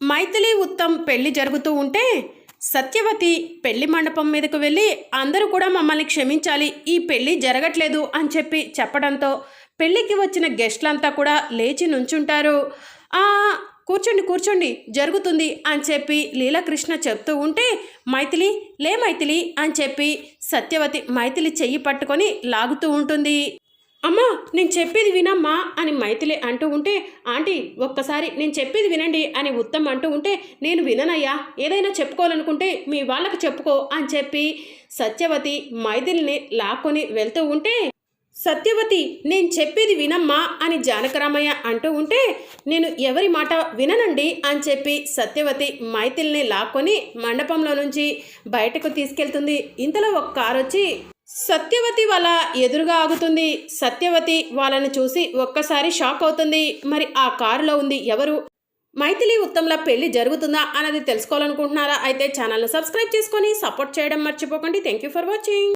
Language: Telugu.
మైథిలి ఉత్తమ్ పెళ్ళి జరుగుతూ ఉంటే సత్యవతి పెళ్ళి మండపం మీదకు వెళ్ళి అందరూ కూడా మమ్మల్ని క్షమించాలి ఈ పెళ్ళి జరగట్లేదు అని చెప్పి చెప్పడంతో పెళ్ళికి వచ్చిన గెస్ట్లంతా కూడా లేచి నుంచుంటారు. "ఆ, కూర్చోండి కూర్చోండి జరుగుతుంది అని చెప్పి లీలాకృష్ణ చెప్తూ ఉంటే మైథిలి లే మైథిలి అని చెప్పి సత్యవతి మైథిలి చెయ్యి పట్టుకొని లాగుతూ ఉంటుంది. అమ్మా నేను చెప్పేది వినమ్మా అని మైథిలి అంటూ ఉంటే ఆంటీ ఒక్కసారి నేను చెప్పేది వినండి అని ఉత్తమ్ అంటూ ఉంటే నేను విననయ్యా ఏదైనా చెప్పుకోవాలనుకుంటే మీ వాళ్ళకి చెప్పుకో అని చెప్పి సత్యవతి మైథిలిని లాక్కొని వెళ్తూ ఉంటే సత్యవతి నేను చెప్పేది వినమ్మా అని జానకరామయ్య అంటూ ఉంటే నేను ఎవరి మాట విననండి అని చెప్పి సత్యవతి మైథిల్ని లాక్కొని మండపంలో నుంచి బయటకు తీసుకెళ్తుంది. ఇంతలో ఒక కారు వచ్చి సత్యవతి వాళ్ళ ఎదురుగా ఆగుతుంది. సత్యవతి వాళ్ళని చూసి ఒక్కసారి షాక్ అవుతుంది. మరి ఆ కారులో ఉంది ఎవరు? మైథిలి ఉత్తమ్ల పెళ్ళి జరుగుతుందా అన్నది తెలుసుకోవాలనుకుంటున్నారా? అయితే ఛానల్ను సబ్స్క్రైబ్ చేసుకొని సపోర్ట్ చేయడం మర్చిపోకండి. Thank you for watching.